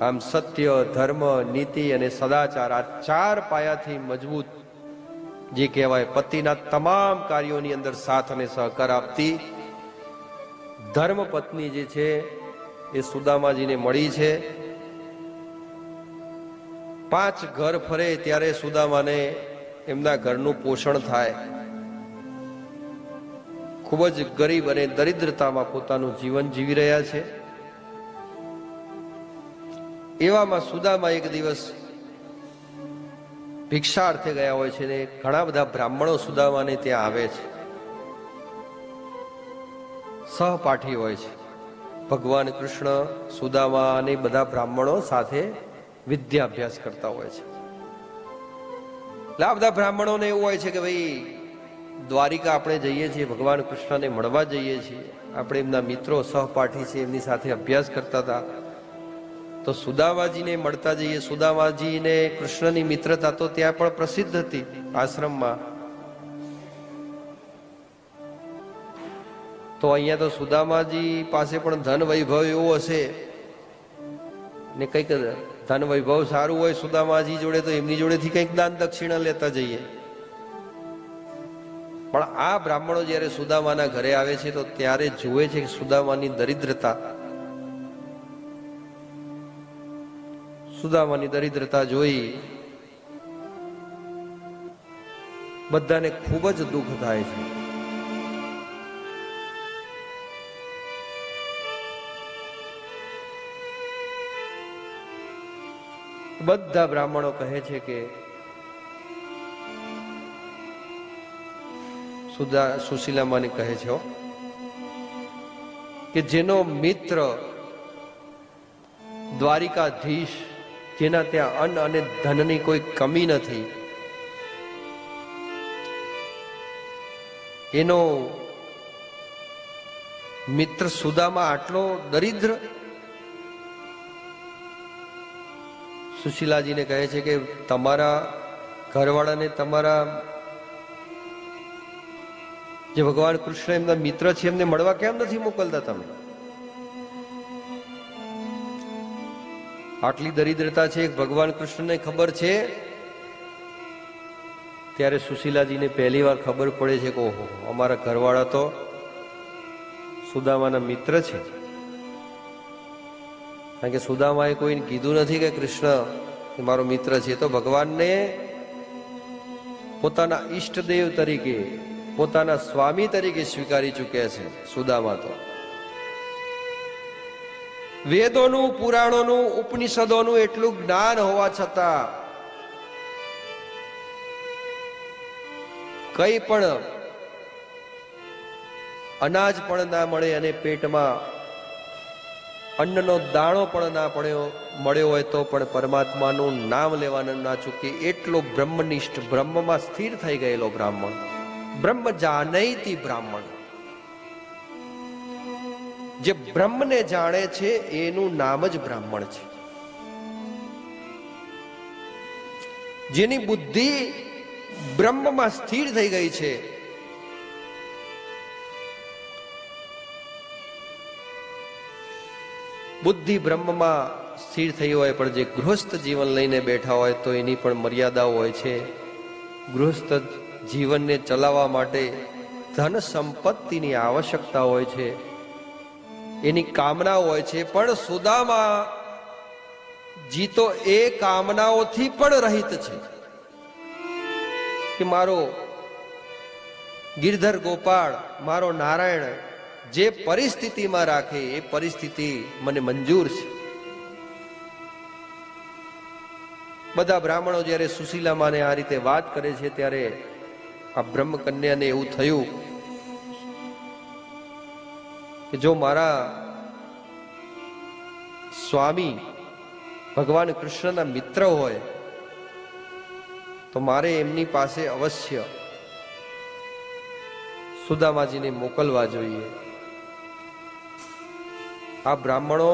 આમ સત્ય, ધર્મ, નીતિ અને સદાચાર આ ચાર પાયાથી મજબૂત જે કહેવાય પતિના તમામ કાર્યોની અંદર સાથ અને સહકાર આપતી ધર્મ પત્ની જે છે એ સુદામાજીને મળી છે. પાંચ ઘર ફરે ત્યારે સુદામાને એમના ઘરનું પોષણ થાય. ખૂબ જ ગરીબ અને દરિદ્રતામાં પોતાનું જીવન જીવી રહ્યા છે. એવામાં સુદામા એક દિવસ ભિક્ષાર્થે ગયા હોય છે ને ઘણા બધા બ્રાહ્મણો સુદામાને ત્યાં આવે છે. સહપાઠી હોય છે. ભગવાન કૃષ્ણ, સુદામા અને બધા બ્રાહ્મણો સાથે વિદ્યાભ્યાસ કરતા હોય છે. એટલે આ બધા બ્રાહ્મણોને એવું હોય છે કે ભાઈ, દ્વારિકા આપણે જઈએ છીએ, ભગવાન કૃષ્ણને મળવા જઈએ છીએ. આપણે એમના મિત્રો સહપાઠી છે, એમની સાથે અભ્યાસ કરતા હતા. તો સુદામાજીને મળતા જઈએ. સુદામાજીને કૃષ્ણની મિત્રતા તો ત્યાં પણ પ્રસિદ્ધ હતી આશ્રમમાં. તો અહીંયા તો સુદામાજી પાસે પણ ધન વૈભવ એવો હશે. ને કંઈક ધન વૈભવ સારું હોય સુદામાજી જોડે તો એમની જોડેથી કંઈક દાન દક્ષિણા લેતા જઈએ. પણ આ બ્રાહ્મણો જ્યારે સુદામાના ઘરે આવે છે તો ત્યારે જુએ છે કે સુદામાની દરિદ્રતા સુદામાની દરિદ્રતા જોઈ બધાને ખૂબ જ દુઃખ થાય છે. બધા બ્રાહ્મણો કહે છે કે સુદા સુશીલામાને કહે છે કે જેનો મિત્ર દ્વારિકાધીશ જેના ત્યાં અન્ન અને ધનની કોઈ કમી નથી. એનો મિત્ર સુદામાં આટલો દરિદ્ર? સુશીલાજીને કહે છે કે તમારા ઘરવાળાને તમારા જે ભગવાન કૃષ્ણ એમના મિત્ર છે એમને મળવા કેમ નથી મોકલતા તમે? આટલી દરિદ્રતા છે ભગવાન કૃષ્ણને ખબર છે? ત્યારે સુશીલાજીને પહેલી વાર ખબર પડે છે કે ઓહો, અમારા ઘરવાળા તો સુદામાના મિત્ર છે. કારણ કે સુદામાએ કોઈને કીધું નથી કે કૃષ્ણ મારો મિત્ર છે. તો ભગવાનને પોતાના ઈષ્ટદેવ તરીકે, પોતાના સ્વામી તરીકે સ્વીકારી ચૂક્યા છે સુદામા તો. વેદોનું, પુરાણોનું, ઉપનિષદોનું એટલું જ્ઞાન હોવા છતાં કઈ પણ અનાજ પણ ના મળે અને પેટમાં અન્નનો દાણો પણ ના પડ્યો, મળ્યો હોય તો પણ પરમાત્માનું નામ લેવાનું ના ચૂકે. એટલો બ્રહ્મનિષ્ઠ, બ્રહ્મમાં સ્થિર થઈ ગયેલો બ્રાહ્મણ. બ્રહ્મ જાનૈતી બ્રાહ્મણ. જે બ્રહ્મને જાણે છે, એનું નામ જ બ્રાહ્મણ છે. જેની બુદ્ધિ બ્રહ્મમાં સ્થિર થઈ ગઈ છે. બુદ્ધિ બ્રહ્મમાં સ્થિર થઈ હોય, પણ જે ગૃહસ્થ જીવન લઈને બેઠા હોય, તો એની પણ મર્યાદાઓ હોય છે. ગૃહસ્થ જીવનને ચલાવવા માટે ધન સંપત્તિની આવશ્યકતા હોય છે. એની કામનાઓ હોય છે, પણ સુદામા જીતો એ કામનાઓથી પણ રહિત છે. કે મારો ગિરધર ગોપાળ, મારો નારાયણ જે પરિસ્થિતિમાં રાખે, એ પરિસ્થિતિ મને મંજૂર છે. બધા બ્રાહ્મણો જ્યારે સુશીલામાને આ રીતે વાત કરે છે, ત્યારે આ બ્રહ્મકન્યાને એવું થયું કે જો મારા સ્વામી ભગવાન કૃષ્ણના મિત્ર હોય, તો મારે એમની પાસે અવશ્ય સુદામાજીને મોકલવા જોઈએ. આ બ્રાહ્મણો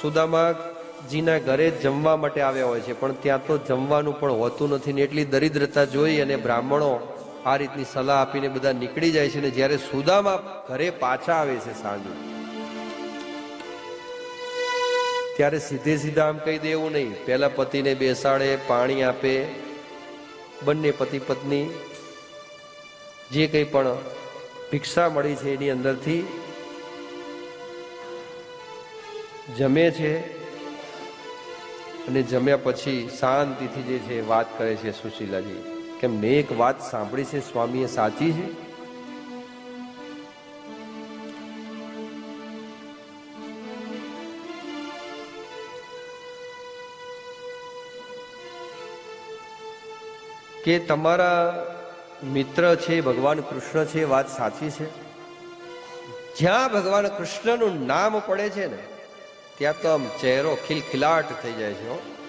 સુદામાજીના ઘરે જમવા માટે આવ્યા હોય છે, પણ ત્યાં તો જમવાનું પણ હોતું નથી ને એટલી દરિદ્રતા જોઈ અને બ્રાહ્મણો આ રીતની સલાહ આપીને બધા નીકળી જાય છે ને જ્યારે સુદામા ઘરે પાછા આવે છે સાંજે, ત્યારે સીધે સીધા આમ કહી દેવું નહીં. પહેલા પતિને બેસાડે, પાણી આપે, બંને પતિ પત્ની, જે કંઈ પણ ભિક્ષા મળી છે એની અંદરથી જમે છે અને જમ્યા પછી શાંતિથી જે છે વાત કરે છે સુશીલાજી. કે મેં એક વાત સાંભળી છે, સ્વામીએ સાચી છે? કે તમારા મિત્ર છે, ભગવાન કૃષ્ણ છે વાત સાચી છે? જ્યાં ભગવાન કૃષ્ણનું નામ પડે છે ને, ત્યાં તો આમ ચહેરો ખિલખિલાટ થઈ જાય છે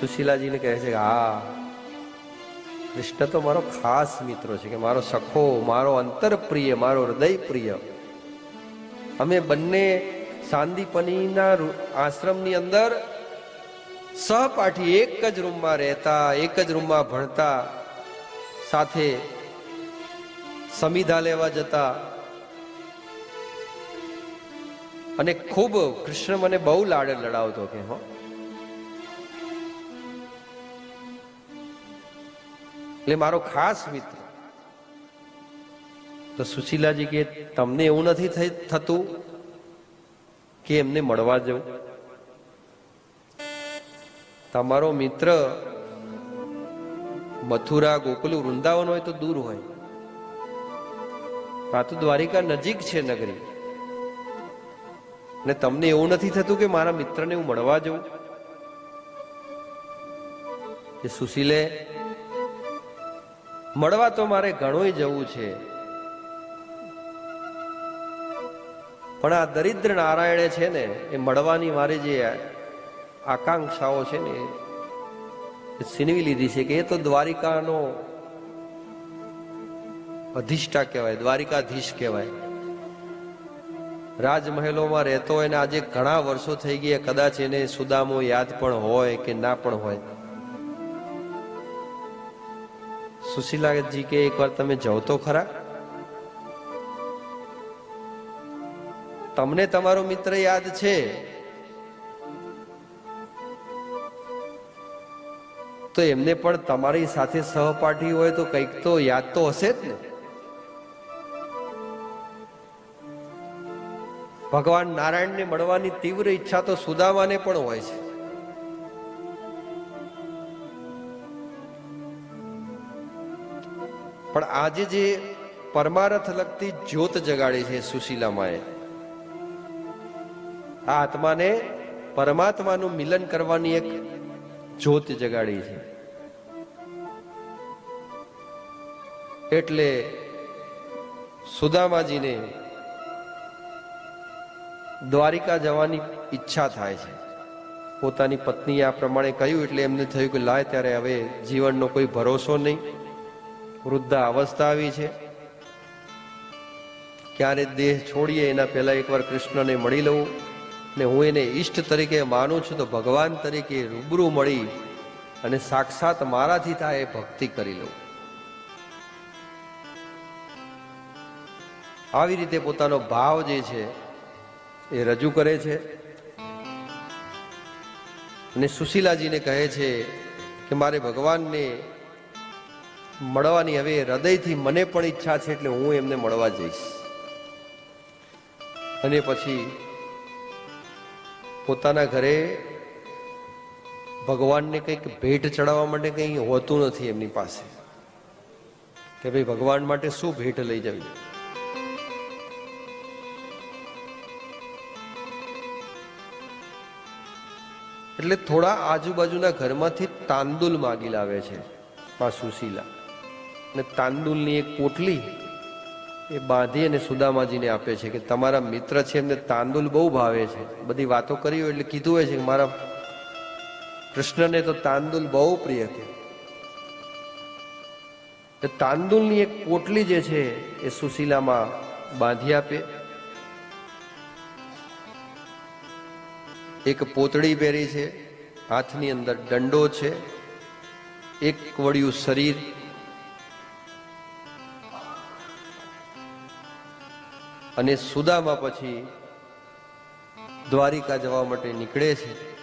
સુશીલાજીને કહે છે કે, હા, કૃષ્ણ તો મારો ખાસ મિત્ર છે કે મારો સખો, મારો અંતર પ્રિય મારો હૃદય પ્રિય અમે બંને સાંદીપનીના આશ્રમની અંદર સહપાઠી એક જ રૂમમાં રહેતા, એક જ રૂમમાં ભણતા, સાથે સમિધા લેવા જતા. અને ખૂબ કૃષ્ણ મને બહુ લાડે લડાવતો કે, હો. એટલે મારો ખાસ મિત્ર. તો સુશીલાજી કે, તમને એવું નથી થતું કે એમને મળવા જવું? તમારો મિત્ર મથુરા, ગોકુલ, વૃંદાવન હોય તો દૂર હોય. આ દ્વારિકા નજીક છે નગરી. ને તમને એવું નથી થતું કે મારા મિત્રને હું મળવા જઉં કે સુશીલે મળવા તો મારે ઘણું જવું છે. પણ આ દરિદ્ર નારાયણે છે ને, એ મળવાની મારી જે આકાંક્ષાઓ છે ને, એ છીનવી લીધી છે કે એ તો દ્વારિકાનો અધિષ્ઠા કહેવાય, દ્વારિકાધીશ કહેવાય. રાજમહેલોમાં રહેતો હોય ને આજે ઘણા વર્ષો થઈ ગયા, કદાચ એને સુદામો યાદ પણ હોય કે ના પણ હોય. સુશીલાજી કે એકવાર તમે જાઓ તો ખરા. તમને તમારો મિત્ર યાદ છે? તો એમને પણ તમારી સાથે સહપાઠી હોય તો કંઈક તો યાદ તો હશે જ ને. ભગવાન નારાયણને મળવાની તીવ્ર ઈચ્છા તો સુદામાને પણ હોય છે. પણ આજે જે પરમારથ લગતી જ્યોત જગાડી છે સુશીલામાએ, આ આત્માને પરમાત્માનું મિલન કરવાની એક જ્યોત જગાડી છે. એટલે સુદામાજીને દ્વારિકા જવાની ઈચ્છા થાય છે. પોતાની પત્નીએ આ પ્રમાણે કહ્યું એટલે એમને થયું કે લાય, ત્યારે હવે જીવનનો કોઈ ભરોસો નહીં. વૃદ્ધા અવસ્થા આવી છે. ક્યારે દેહ છોડીએ એના પહેલા એકવાર કૃષ્ણને મળી લઉં ને હું એને ઈષ્ટ તરીકે માનું છું તો ભગવાન તરીકે રૂબરૂ મળી અને સાક્ષાત મારાથી થાય એ ભક્તિ કરી લઉં. આવી રીતે પોતાનો ભાવ જે છે એ રજૂ કરે છે. અને સુશીલાજીને કહે છે કે મારે ભગવાનને મળવાની હવે હૃદયથી મને પણ ઈચ્છા છે એટલે હું એમને મળવા જઈશ. અને પછી પોતાના ઘરે ભગવાનને કંઈક ભેટ ચડાવવા માટે કંઈ હોતું નથી એમની પાસે. કે ભાઈ ભગવાન માટે શું ભેટ લઈ જવી? એટલે થોડા આજુબાજુના ઘરમાંથી તાંદુલ માગી લાવે છે મા સુશીલા ને તાંદુલની એક પોટલી એ બાંધી અને સુદામાજીને આપે છે કે તમારા મિત્ર છે એમને તાંદુલ બહુ ભાવે છે. બધી વાતો કરી હોય એટલે કીધું હોય છે કે મારા કૃષ્ણને તો તાંદુલ બહુ પ્રિય છે. તો તાંદુલની એક પોટલી જે છે એ સુશીલામાં બાંધી આપે. એક પોતળી પહેરી છે. હાથની અંદર દંડો છે. એક વળ્યું શરીર અને સુદામા પછી દ્વારિકા જવા માટે નીકળે છે.